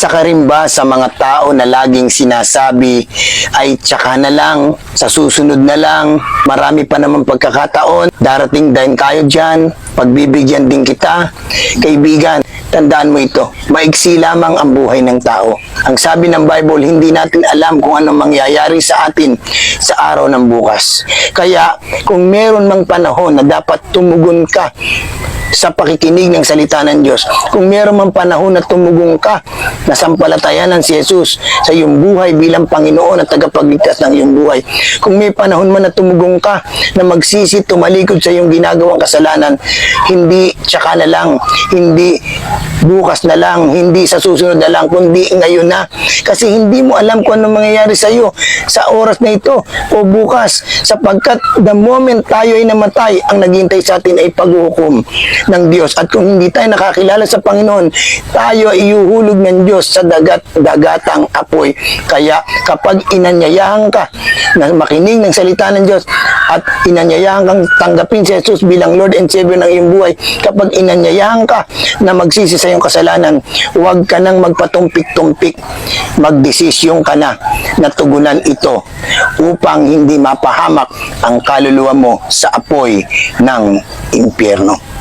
Isa ka rin ba sa mga tao na laging sinasabi ay tsaka na lang, sa susunod na lang, marami pa naman pagkakataon, darating din kayo dyan, pagbibigyan din kita. Kaibigan, tandaan mo ito, maigsi lamang ang buhay ng tao. Ang sabi ng Bible, hindi natin alam kung anong mangyayari sa atin sa araw ng bukas. Kaya kung meron mang panahon na dapat tumugon ka sa pakikinig ng salita ng Diyos. Kung meron man panahon na tumugong ka, na sampalatayanan si Jesus sa iyong buhay bilang Panginoon at tagapagligtas ng iyong buhay. Kung may panahon man na tumugong ka, na magsisi, tumalikod sa iyong ginagawang kasalanan, hindi tsaka na lang, hindi bukas na lang, hindi sa susunod na lang, kundi ngayon na. Kasi hindi mo alam kung ano mangyayari sa iyo sa oras na ito o bukas sapagkat the moment tayo ay namatay, ang naghintay sa atin ay paghuhukom ng Diyos. At kung hindi tayo nakakilala sa Panginoon, tayo ay iuhulog ng Diyos sa dagat, dagatang apoy. Kaya kapag inanyayahan ka na makinig ng salita ng Diyos at inanyayahan kang tanggapin si Jesus bilang Lord and Savior ng iyong buhay, kapag inanyayahan ka na magsisi sa iyong kasalanan, huwag ka nang magpatumpik-tumpik. Magdesisyon ka na na tugunan ito upang hindi mapahamak ang kaluluwa mo sa apoy ng impyerno.